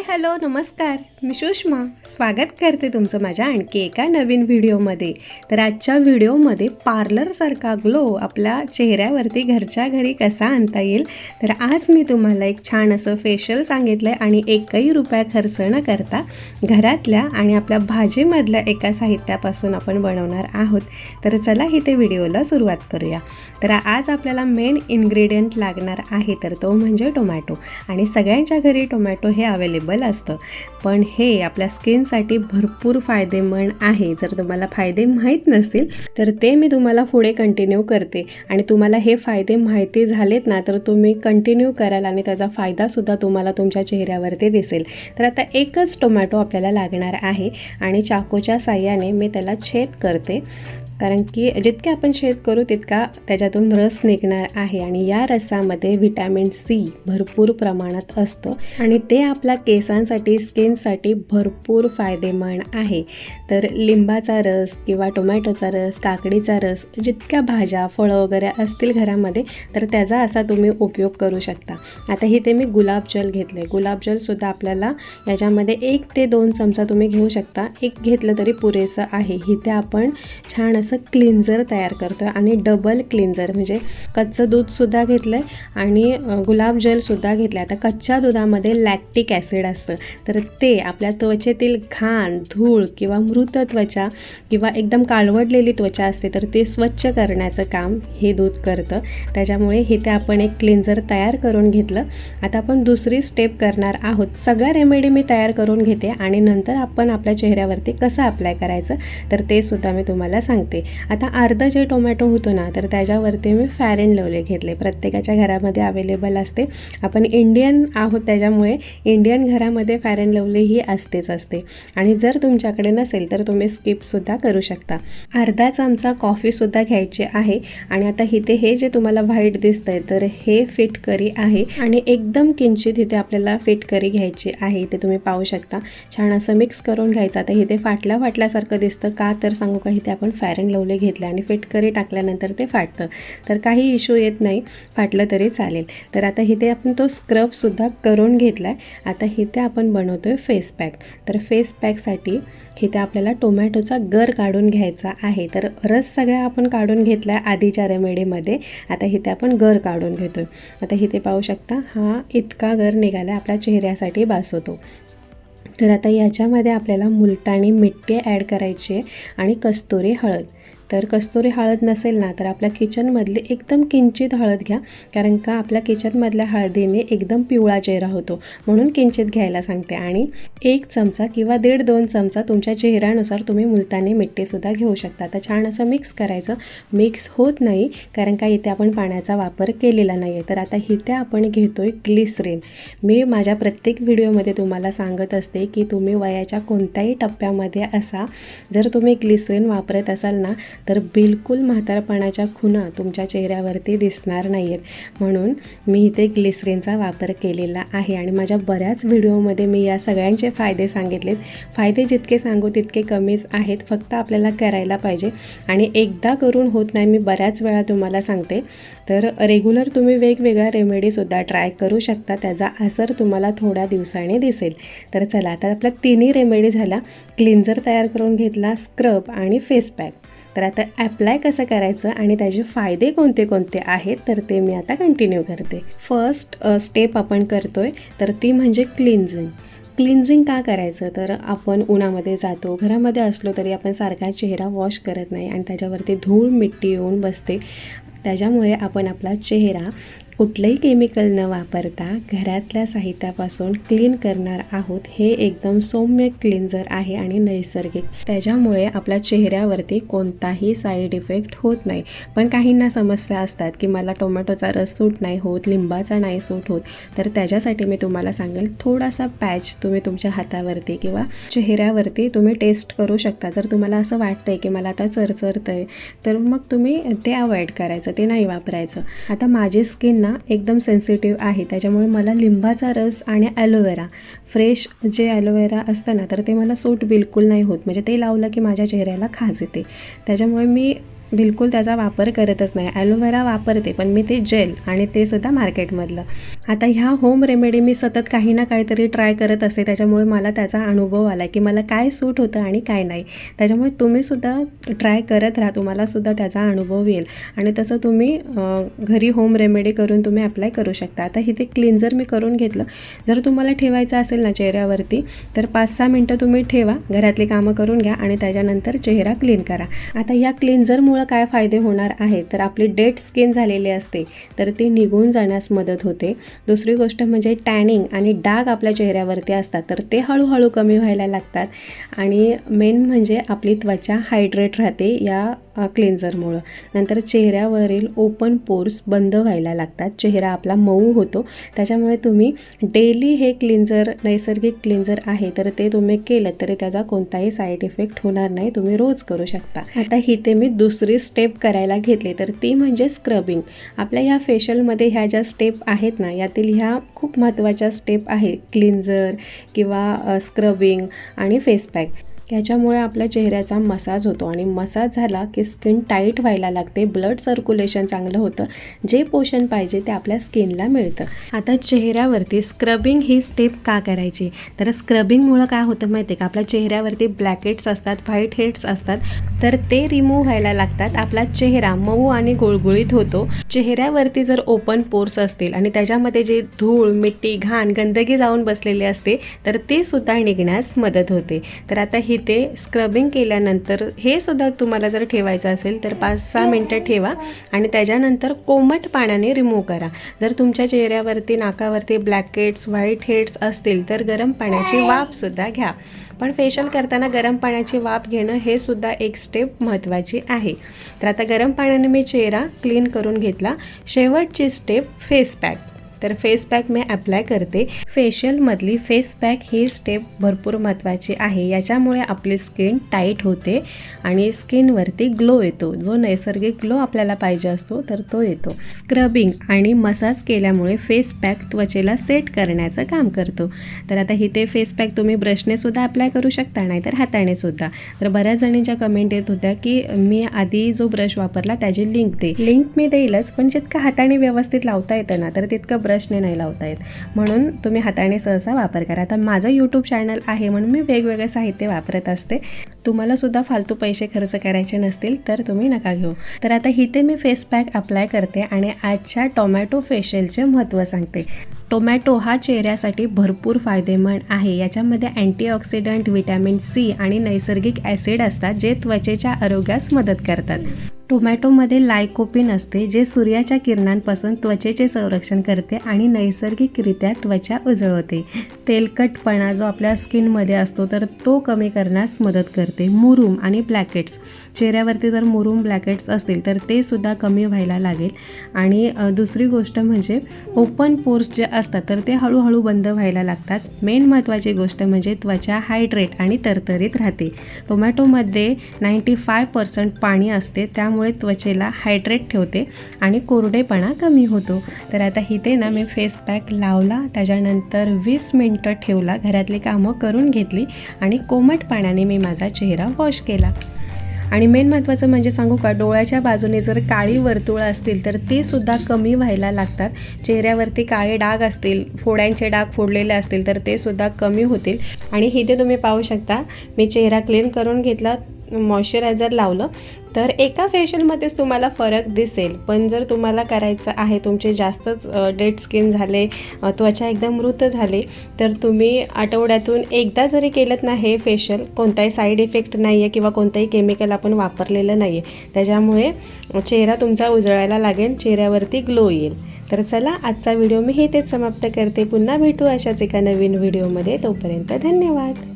Hi hello नमस्कार. मी सुषमा. स्वागत करते तुमचं माझ्या आणखी एका नवीन व्हिडिओमध्ये. तर आजच्या व्हिडिओमध्ये पार्लरसारखा ग्लो आपल्या चेहऱ्यावरती घरच्या घरी कसा आणता येईल? तर आज मी तुम्हाला एक छान असं फेशियल सांगितलं आहे आणि एकही रुपया खर्च न करता घरातल्या आणि आपल्या भाजीमधल्या एका साहित्यापासून आपण बनवणार आहोत. तर चला इथे व्हिडिओला सुरुवात करूया. तर आज आपल्याला मेन इन्ग्रेडियंट लागणार आहे तर तो म्हणजे टोमॅटो आणि सगळ्यांच्या घरी टोमॅटो हे अवेलेबल असतं. पण हे आपल्या स्किन स्किनसाठी भरपूर फायदेमंद आहे. जर तुम्हाला फायदे माहीत नसतील तर ते मी तुम्हाला पुढे कंटिन्यू करते. आणि तुम्हाला हे फायदे माहिती झालेत ना तर तुम्ही कंटिन्यू कराल आणि त्याचा फायदासुद्धा तुम्हाला तुमच्या चेहऱ्यावरती दिसेल. तर आता एकच टोमॅटो आपल्याला लागणार आहे आणि चाकूच्या साह्याने मी त्याला छेद करते. कारण की जितके आपण शेत करू तितका त्याच्यातून रस निघणार आहे. आणि या रसामध्ये व्हिटॅमिन सी भरपूर प्रमाणात असतं. आणि ते आपल्या केसांसाठी स्किनसाठी भरपूर फायदेमंद आहे. तर लिंबाचा रस किंवा टोमॅटोचा रस काकडीचा रस जितक्या भाज्या फळं वगैरे असतील घरामध्ये तर त्याचा असा तुम्ही उपयोग करू शकता. आता इथे मी गुलाबजल घेतले गुलाबजलसुद्धा आपल्याला याच्यामध्ये एक ते दोन चमचा तुम्ही घेऊ शकता. एक घेतलं तरी पुरेसं आहे. इथे आपण छान असं क्लिन्झर तयार करतो आहे आणि डबल क्लिन्झर म्हणजे कच्चं दूधसुद्धा घेतलं आहे आणि गुलाब गुलाबजलसुद्धा घेतलं आहे आता कच्च्या दुधामध्ये लॅक्टिक ॲसिड असतं. तर ते आपल्या त्वचेतील घाण धूळ किंवा मृत त्वचा किंवा एकदम काळवडलेली त्वचा असते तर ते स्वच्छ करण्याचं काम हे दूध करतं. त्याच्यामुळे इथे आपण एक क्लिन्झर तयार करून घेतलं. आता आपण दुसरी स्टेप करणार आहोत. सगळ्या रेमेडी मी तयार करून घेते आणि नंतर आपण आपल्या चेहऱ्यावरती कसं अप्लाय करायचं तर ते सुद्धा मी तुम्हाला सांगते. आता अर्धं जे टोमॅटो होतो ना तर त्याच्यावरती मी फॅरेन लवले घेतले. प्रत्येकाच्या घरामध्ये अवेलेबल असते. आपण इंडियन आहोत त्याच्यामुळे इंडियन घरामध्ये फॅरेन लवली ही असतेच असते. आणि जर तुमच्याकडे नसेल तर तुम्ही स्किपसुद्धा करू शकता. अर्धा चमचा कॉफीसुद्धा घ्यायची आहे. आणि आता इथे हे जे तुम्हाला व्हाईट दिसतंय तर हे फिट करी आहे. आणि एकदम किंचित इथे आपल्याला फिट करी घ्यायची आहे. ते तुम्ही पाहू शकता. छान असं मिक्स करून घ्यायचं. आता इथे फाटल्या फाटल्यासारखं दिसतं. का तर सांगू का? इथे आपण अँड लवले घेतले आणि फिट करी टाकल्यानंतर ते फाटतं. तर काही इश्यू येत नाही. फाटलं तरी चालेल. तर आता इथे आपण तो स्क्रबसुद्धा करून घेतला आहे आता इथे आपण बनवतो आहे फेस पॅक तर फेस पॅकसाठी इथे आपल्याला टोमॅटोचा गर काढून घ्यायचा आहे. तर रस सगळ्या आपण काढून घेतला आहे आधीच्या रेमेडीमध्ये आता इथे आपण गर काढून घेतो आता इथे पाहू शकता हा इतका गर निघाला आपल्या चेहऱ्यासाठी बास होतो तर आता याच्यामध्ये आपल्याला मुलतानी मिट्टी ॲड करायची आहे आणि कस्तुरी हळद. तर कस्तुरी हळद नसेल ना तर आपल्या किचनमधली एकदम किंचित हळद घ्या. कारण का आपल्या किचनमधल्या हळदीने एकदम पिवळा चेहरा होतो. म्हणून किंचित घ्यायला सांगते. आणि एक चमचा किंवा दीड दोन चमचा तुमच्या चेहऱ्यानुसार तुम्ही मुलतानी मिट्टीसुद्धा घेऊ शकता. तर छान असं मिक्स करायचं. मिक्स होत नाही कारण का इथे आपण पाण्याचा वापर केलेला नाही आहे तर आता इथे आपण घेतो आहे ग्लिसरीन मी माझ्या प्रत्येक व्हिडिओमध्ये तुम्हाला सांगत असते की तुम्ही वयाच्या कोणत्याही टप्प्यामध्ये असा जर तुम्ही ग्लिसरीन वापरत असाल ना तर बिलकुल म्हातारपणाच्या खुणा तुमच्या चेहऱ्यावरती दिसणार नाही आहेत म्हणून मी इथे ग्लिसरीनचा वापर केलेला आहे आणि माझ्या बऱ्याच व्हिडिओमध्ये मी या सगळ्यांचे फायदे सांगितलेत. फायदे जितके सांगू तितके कमीच आहेत. फक्त आपल्याला करायला पाहिजे. आणि एकदा करून होत नाही मी बऱ्याच वेळा तुम्हाला सांगते. तर रेग्युलर तुम्ही वेगवेगळ्या रेमेडीसुद्धा ट्राय करू शकता. त्याचा असर तुम्हाला थोड्या दिवसांनी दिसेल. तर चला आता आपल्या तिन्ही रेमेडी झाला क्लिन्झर तयार करून घेतला स्क्रब आणि फेस पॅक तर आता ॲप्लाय कसं करायचं आणि त्याचे फायदे कोणते कोणते आहेत तर ते मी आता कंटिन्यू करते. फर्स्ट स्टेप आपण करतो आहे तर ती म्हणजे क्लिन्झिंग क्लिन्झिंग का करायचं? तर आपण उन्हामध्ये जातो घरामध्ये असलो तरी आपण सारखा चेहरा वॉश करत नाही आणि त्याच्यावरती धूळ मिट्टी येऊन बसते. त्याच्यामुळे आपण आपला चेहरा कुठलंही केमिकल न वापरता घरातल्या साहित्यापासून क्लीन करणार आहोत हे एकदम सौम्य क्लिन्झर आहे आणि नैसर्गिक. त्याच्यामुळे आपल्या चेहऱ्यावरती कोणताही साईड इफेक्ट होत नाही. पण काहींना समस्या असतात की मला टोमॅटोचा रस सूट नाही होत लिंबाचा नाही सूट होत तर त्याच्यासाठी मी तुम्हाला सांगेल थोडासा पॅच तुम्ही तुमच्या हातावरती किंवा चेहऱ्यावरती तुम्ही टेस्ट करू शकता. जर तुम्हाला असं वाटतंय की मला आता चरचरतं आहे तर मग तुम्ही ते अवॉइड करायचं ते नाही वापरायचं. आता माझी स्किन ना एकदम सेन्सिटिव्ह आहे. त्याच्यामुळे मला लिंबाचा रस आणि ॲलोवेरा फ्रेश जे ॲलोवेरा असतं ना तर ते मला सूट बिलकुल नाही होत. म्हणजे ते लावलं की माझ्या चेहऱ्याला खाज येते. त्याच्यामुळे मी बिलकुल त्याचा वापर करतच नाही. ॲलोवेरा वापरते पण मी ते जेल आणि ते सुद्धा मार्केटमधलं आता ह्या होम रेमेडी मी सतत काही ना काहीतरी ट्राय करत असते. त्याच्यामुळे मला त्याचा अनुभव आला की मला काय सूट होतं आणि काय नाही. त्याच्यामुळे तुम्हीसुद्धा ट्राय करत राहा. तुम्हालासुद्धा त्याचा अनुभव येईल. आणि तसं तुम्ही घरी होम रेमेडी करून तुम्ही अप्लाय करू शकता. आता इथे क्लिन्झर मी करून घेतलं. जर तुम्हाला ठेवायचं असेल ना चेहऱ्यावरती तर पाच सहा मिनटं तुम्ही ठेवा. घरातली कामं करून घ्या आणि त्याच्यानंतर चेहरा क्लीन करा. आता या क्लिन्झरमुळे काय फायदे होणार आहे तर आपली डेट स्किन झालेली असते तर ती निघून जाण्यास मदत होते. दुसरी गोष्ट म्हणजे टॅनिंग आणि डाग आपल्या चेहऱ्यावरती असतात तर ते हळूहळू कमी व्हायला लागतात. आणि मेन म्हणजे आपली त्वचा हायड्रेट राहते या क्लेन्झरमुळं. नंतर चेहऱ्यावरील ओपन पोर्स बंद व्हायला लागतात चेहरा आपला मऊ होतो. त्याच्यामुळे तुम्ही डेली हे क्लिन्झर नैसर्गिक क्लिन्झर आहे तर ते तुम्ही केलं तरी त्याचा कोणताही साईड इफेक्ट होणार नाही तुम्ही रोज करू शकता. आता इथे मी दुसरी स्टेप करायला घेतली तर ती म्हणजे स्क्रबिंग आपल्या ह्या फेशियलमध्ये ह्या ज्या स्टेप आहेत ना यातील ह्या खूप महत्त्वाच्या स्टेप आहेत क्लिन्झर किंवा स्क्रबिंग आणि फेस पॅक याच्यामुळे आपल्या चेहऱ्याचा मसाज होतो आणि मसाज झाला की स्किन टाईट व्हायला लागते. ब्लड सर्क्युलेशन चांगलं होतं. जे पोषण पाहिजे ते आपल्या स्किनला मिळतं. आता चेहऱ्यावरती स्क्रबिंग ही स्टेप का करायची? तर स्क्रबिंगमुळं काय होतं माहिती आहे का? आपल्या चेहऱ्यावरती ब्लॅकेट्स असतात व्हाईट हेड्स असतात. तर ते रिमूव्ह व्हायला लागतात. आपला चेहरा मऊ आणि गुळगुळीत होतो. चेहऱ्यावरती जर ओपन पोर्स असतील आणि त्याच्यामध्ये जे धूळ मिट्टी घाण गंदगी जाऊन बसलेली असते तर ते सुद्धा निघण्यास मदत होते. तर आता ही ते स्क्रबिंग केल्यानंतर हे सुद्धा तुम्हाला जर ठेवायचं असेल तर पाच सहा मिनटं ठेवा आणि त्याच्यानंतर कोमट पाण्याने रिमूव्ह करा. जर तुमच्या चेहऱ्यावरती नाकावरती ब्लॅकेट्स व्हाईट हेड्स असतील तर गरम पाण्याची वाफसुद्धा घ्या. पण फेशियल करताना गरम पाण्याची वाफ घेणं हे सुद्धा एक स्टेप महत्त्वाची आहे. तर आता गरम पाण्याने मी चेहरा क्लीन करून घेतला. शेवटची स्टेप फेस पॅक तर फेस पॅक मी अप्लाय करते. फेशियलमधली फेस पॅक ही स्टेप भरपूर महत्त्वाची आहे. याच्यामुळे आपली स्किन टाईट होते आणि स्किनवरती ग्लो येतो. जो नैसर्गिक ग्लो आपल्याला पाहिजे असतो तर तो येतो. स्क्रबिंग आणि मसाज केल्यामुळे फेस पॅक त्वचेला सेट करण्याचं काम करतो. तर आता इथे फेस पॅक तुम्ही ब्रशने सुद्धा अप्लाय करू शकता नाहीतर हाताने सुद्धा. तर बऱ्याच जणींच्या कमेंट येत होत्या की मी आधी जो ब्रश वापरला त्याची लिंक दे. लिंक मी देईलच पण जितकं हाताने व्यवस्थित लावता येतं ना तर तितकं ब्रशने नाही लावता येत. म्हणून तुम्ही हाताने सहसा वापर करा. आता माझं यूट्यूब चॅनल आहे म्हणून मी वेगवेगळे साहित्य वापरत असते. तुम्हाला सुद्धा फालतू पैसे खर्च करायचे नसतील तर तुम्ही नका घेऊ. तर आता इथे मी फेस पॅक अप्लाय करते आणि आजच्या टोमॅटो फेशियलचे महत्त्व सांगते. टोमॅटो हा चेहऱ्यासाठी भरपूर फायदेमंद आहे. याच्यामध्ये अँटीऑक्सिडंट विटॅमिन सी आणि नैसर्गिक ॲसिड असतात जे त्वचेच्या आरोग्यास मदत करतात. टोमॅटोमध्ये लायकोपिन असते जे सूर्याच्या किरणांपासून त्वचेचे संरक्षण करते आणि नैसर्गिकरित्या त्वचा उजळवते. तेलकटपणा जो आपल्या स्किनमध्ये असतो तर तो कमी करण्यास मदत करते. मुरूम आणि ब्लॅकेट्स. चेहऱ्यावरती जर मुरूम ब्लॅकेट्स असतील तर ते सुद्धा कमी व्हायला लागेल. आणि दुसरी गोष्ट म्हणजे ओपन पोर्स जे असतात तर ते हळूहळू बंद व्हायला लागतात. मेन महत्त्वाची गोष्ट म्हणजे त्वचा हायड्रेट आणि तरतरीत राहते. टोमॅटोमध्ये नाईंटी फाय पर्सेंट पाणी असते त्यामुळे त्वचेला हायड्रेट ठेवते आणि कोरडेपणा कमी होतो. तर आता इथे ना मी फेस पॅक लावला त्याच्यानंतर वीस मिनटं ठेवला घरातली कामं करून घेतली आणि कोमट पाण्याने मी माझा चेहरा वॉश केला. आणि मेन महत्त्वाचं म्हणजे सांगू का डोळ्याच्या बाजूने जर काळी वर्तुळं असतील तर ती सुद्धा कमी व्हायला लागतात. चेहऱ्यावरती काळे डाग असतील फोड्यांचे डाग फोडलेले असतील तर ते सुद्धा कमी होतील. आणि इथे तुम्ही पाहू शकता मी चेहरा क्लीन करून घेतला मॉइश्चरायझर लावलं तर एका फेशियलमध्येच तुम्हाला फरक दिसेल. पण जर तुम्हाला करायचं आहे तुमचे जास्तच डेड स्किन झाले त्वचा एकदम मृत झाली तर तुम्ही आठवड्यातून एकदा जरी केलं ना हे फेशियल कोणताही साईड इफेक्ट नाही आहे किंवा कोणतंही केमिकल आपण वापरलेलं नाही आहे त्याच्यामुळे चेहरा तुमचा उजळायला लागेल चेहऱ्यावरती ग्लो येईल. तर चला आजचा व्हिडिओ मी हे तेच समाप्त करते. पुन्हा भेटू अशाच एका नवीन व्हिडिओमध्ये तोपर्यंत धन्यवाद.